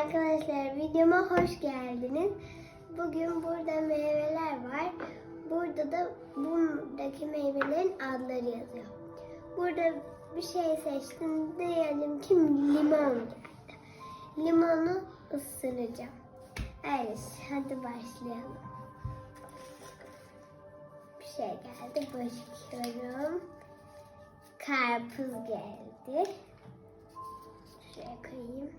Arkadaşlar videoma hoş geldiniz. Bugün burada meyveler var. Burada da buradaki meyvelerin adları yazıyor. Burada bir şey seçtim. Diyelim ki limon geldi. Limonu ısıracağım. Evet hadi başlayalım. Bir şey geldi. Başlıyorum. Karpuz geldi. Şuraya koyayım.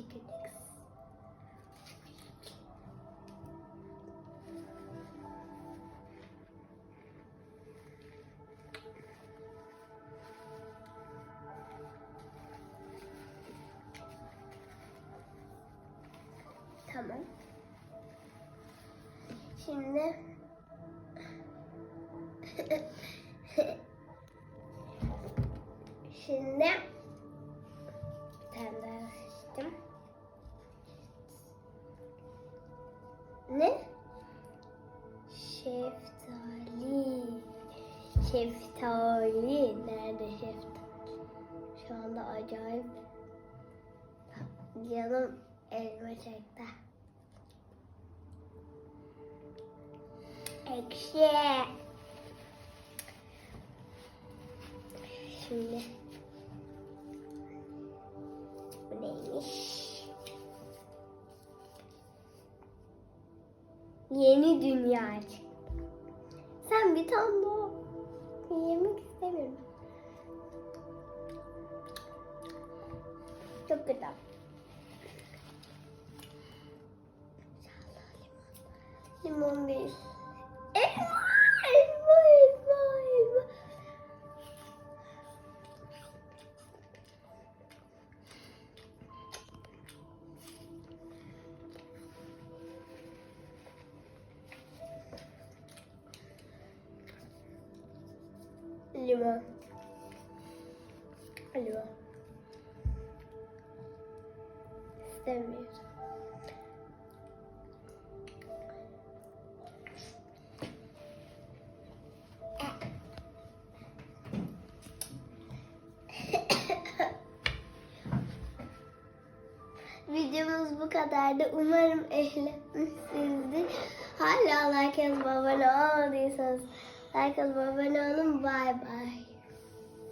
Çekirdek. Tamam. Şimdi Şimdi Ne? Şeftali. Şeftali. Nerede şeftali? Şu anda acayip canım elma çekti. Ekşi. Şimdi bu neymiş? Yeni dünya çıktı. Sen bir tane daha yemek istemiyorum. Çok güzel. Limon değil. Elma, Limon. Limon. Videomuz bu kadardı. Umarım eğlenmişsinizdir. Hala like yazıp abone olmadıysanız like yazıp abone olun. Bay bay.